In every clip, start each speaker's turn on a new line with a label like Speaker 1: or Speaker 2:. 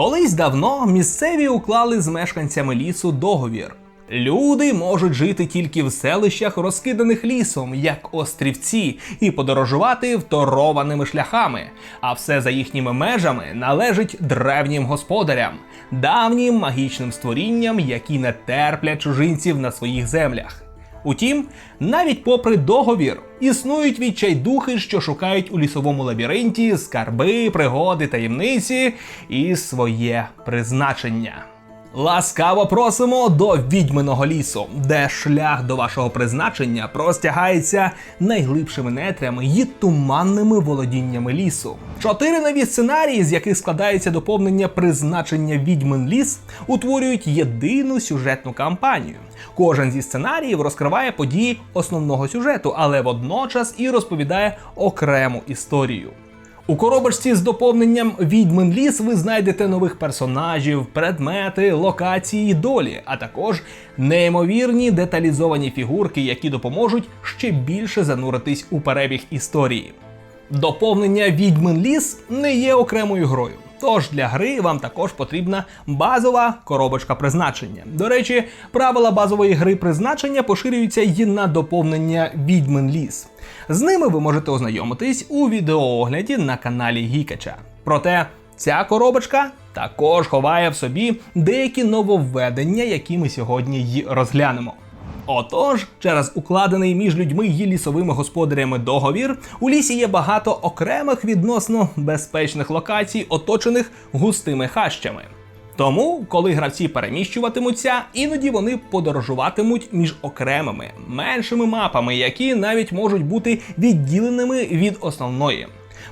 Speaker 1: Колись давно місцеві уклали з мешканцями лісу договір. Люди можуть жити тільки в селищах, розкиданих лісом, як острівці, і подорожувати второваними шляхами. А все за їхніми межами належить древнім господарям, давнім магічним створінням, які не терплять чужинців на своїх землях. Утім, навіть попри договір, існують відчайдухи, що шукають у лісовому лабіринті скарби, пригоди, таємниці і своє призначення. Ласкаво просимо до відьминого лісу, де шлях до вашого призначення простягається найглибшими нетрями і туманними володіннями лісу. Чотири нові сценарії, з яких складається доповнення призначення відьмин ліс, утворюють єдину сюжетну кампанію. Кожен зі сценаріїв розкриває події основного сюжету, але водночас і розповідає окрему історію. У коробочці з доповненням Відьмин ліс ви знайдете нових персонажів, предмети, локації, долі, а також неймовірні деталізовані фігурки, які допоможуть ще більше зануритись у перебіг історії. Доповнення Відьмин ліс не є окремою грою. Тож для гри вам також потрібна базова коробочка призначення. До речі, правила базової гри призначення поширюються й на доповнення Відьмин ліс. З ними ви можете ознайомитись у відеоогляді на каналі Гікача. Проте ця коробочка також ховає в собі деякі нововведення, які ми сьогодні й розглянемо. Отож, через укладений між людьми і лісовими господарями договір, у лісі є багато окремих відносно безпечних локацій, оточених густими хащами. Тому, коли гравці переміщуватимуться, іноді вони подорожуватимуть між окремими меншими мапами, які навіть можуть бути відділеними від основної.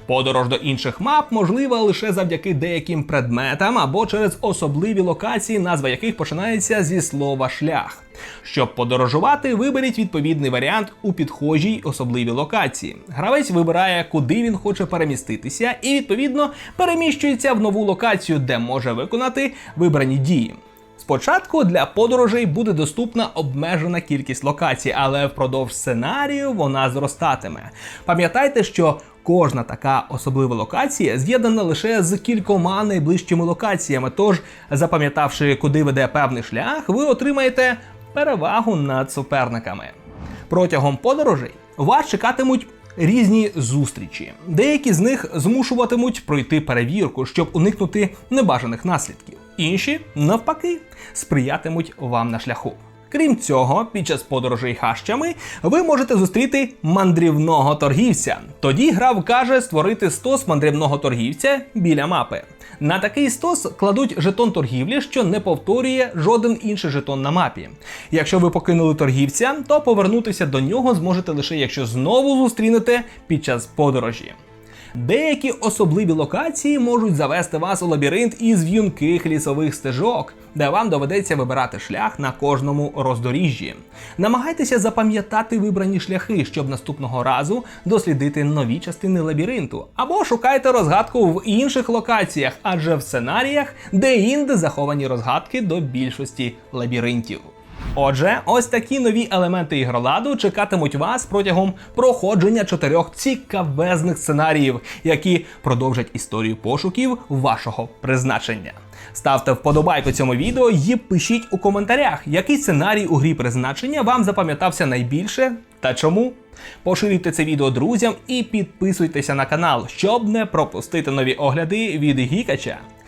Speaker 1: Подорож до інших мап можлива лише завдяки деяким предметам або через особливі локації, назва яких починається зі слова шлях. Щоб подорожувати, виберіть відповідний варіант у підхожій особливій локації. Гравець вибирає, куди він хоче переміститися, і відповідно переміщується в нову локацію, де може виконати вибрані дії. Спочатку для подорожей буде доступна обмежена кількість локацій, але впродовж сценарію вона зростатиме. Пам'ятайте, що кожна така особлива локація з'єднана лише з кількома найближчими локаціями. Тож, запам'ятавши, куди веде певний шлях, ви отримаєте перевагу над суперниками. Протягом подорожей вас чекатимуть різні зустрічі. Деякі з них змушуватимуть пройти перевірку, щоб уникнути небажаних наслідків. Інші, навпаки, сприятимуть вам на шляху. Крім цього, під час подорожей хащами ви можете зустріти мандрівного торгівця. Тоді гра вкаже створити стос мандрівного торгівця біля мапи. На такий стос кладуть жетон торгівлі, що не повторює жоден інший жетон на мапі. Якщо ви покинули торгівця, то повернутися до нього зможете лише якщо знову зустрінете під час подорожі. Деякі особливі локації можуть завести вас у лабіринт із в'юнких лісових стежок, де вам доведеться вибирати шлях на кожному роздоріжжі. Намагайтеся запам'ятати вибрані шляхи, щоб наступного разу дослідити нові частини лабіринту, або шукайте розгадку в інших локаціях, адже в сценаріях де-інде заховані розгадки до більшості лабіринтів. Отже, ось такі нові елементи ігроладу чекатимуть вас протягом проходження чотирьох цікавезних сценаріїв, які продовжать історію пошуків вашого призначення. Ставте вподобайку цьому відео і пишіть у коментарях, який сценарій у грі призначення вам запам'ятався найбільше та чому. Поширюйте це відео друзям і підписуйтеся на канал, щоб не пропустити нові огляди від Гікача.